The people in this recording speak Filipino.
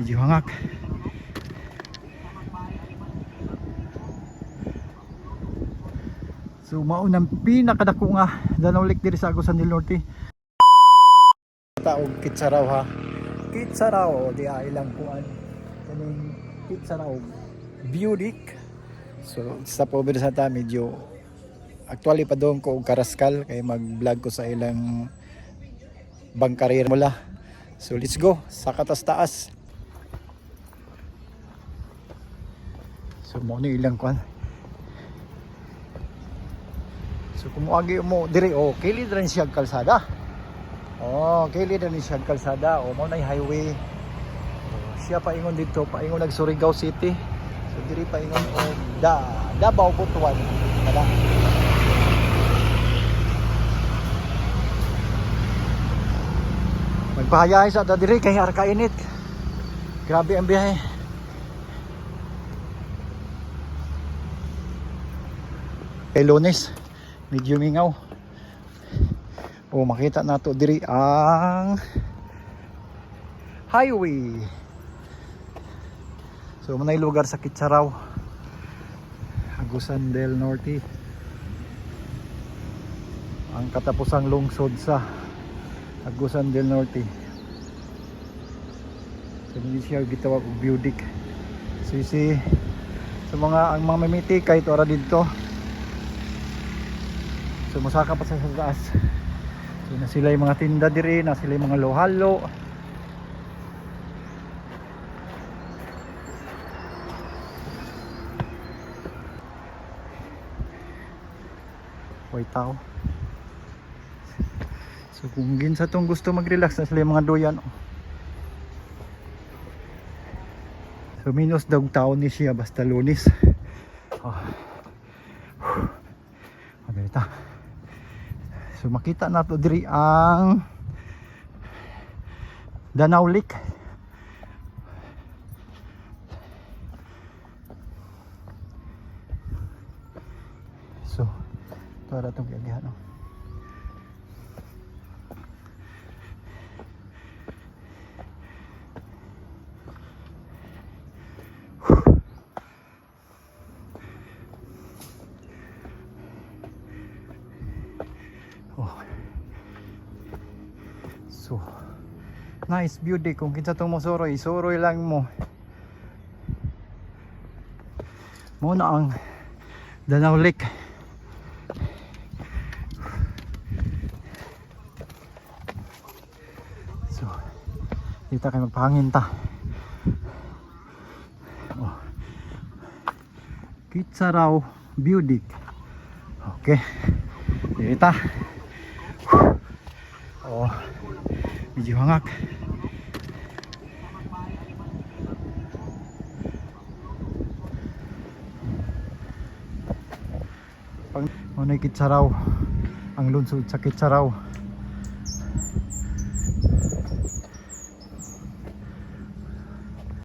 medyo hangak. So maunang pinakadako nga Danau Lake diri sa Agusan del Norte. Taog Kitsaraw ha? Kitsaraw di ay ilang kuan kaning Kitsaraw. Budik. So sa pobre sa ta medyo actually pa doon ko karaskal kay mag-vlog ko sa ilang bang career mula. So let's go. Sa katas taas so mo ni ilang kuan so kumuagi mo diri oh kilid rin siya kalsada. Oh kilid rin siya kalsada. Oh mo na highway. Oh, siya paingon dito paingon nag Surigao City. So diri paingon og da Davao Butuan. Kada Magpahayahay sa dadiri kay arka init. Grabe ang biyahe. Kay Lunes, medyo mingaw. O makita nato diri ang highway. So manay lugar sa Kitsaraw. Agusan del Norte. Ang katapusang lungsod sa Agusan del Norte. So hindi siya gitawag og Budik. So you see, sa mga ang mga mamiti kahit ora dito. So musaka pa sa taas. So na sila yung mga tinda diri, na sila yung mga lohalo. Way tao. So kung ginsa tong gusto mag-relax na sila yung mga duyan. oh. So minus daw taon ni siya basta lunis. Oh. So makita na to diri ang Danau Lake. So, ito na itong kagahan. So, nice day. Kung kinsa tong mo soroy, soroy lang mo. Mo na ang Danau Lake. So, dito kayo magpahangin ta. Oh. Kitsaraw Budik. Okay. Dito. Oh. Medyo hangak. Pag unay Kitsaraw ang lungsod sa Kitsaraw.